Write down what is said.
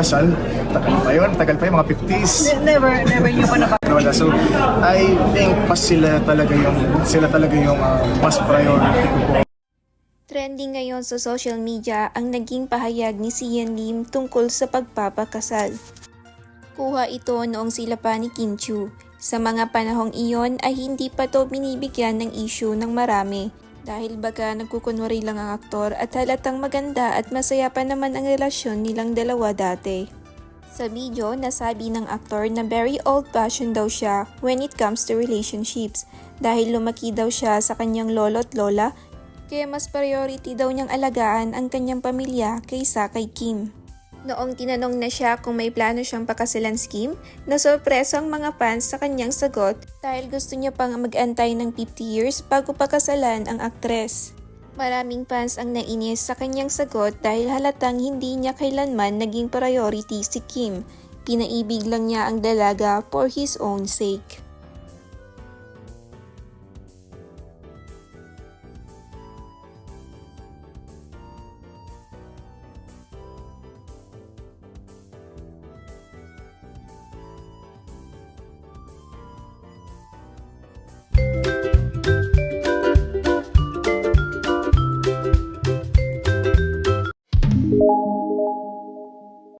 kasal. Tagal pa yun, tagal pa yun, mga 50s. Never, never nyo pa na Wala. So, I think mas sila talaga yung, sila talaga yung ah, mas priority ko po. Trending ngayon sa social media ang naging pahayag ni Sian Lim tungkol sa pagpapakasal. Kuha ito noong sila pa ni Kim Chu. Sa mga panahong iyon ay hindi pa to binibigyan ng issue ng marami dahil baga nagkukunwari lang ang aktor at halatang maganda at masaya pa naman ang relasyon nilang dalawa dati. Sa video, nasabi ng aktor na very old-fashioned daw siya when it comes to relationships dahil lumaki daw siya sa kanyang lolo't lola kaya mas priority daw niyang alagaan ang kanyang pamilya kaysa kay Kim. Noong tinanong na siya kung may plano siyang pakasalan Kim, nasorpreso ang mga fans sa kanyang sagot dahil gusto niya pang mag-antay ng 50 years bago pakasalan ang aktres. Maraming fans ang nainis sa kanyang sagot dahil halatang hindi niya kailanman naging priority si Kim. Pinaibig lang niya ang dalaga for his own sake.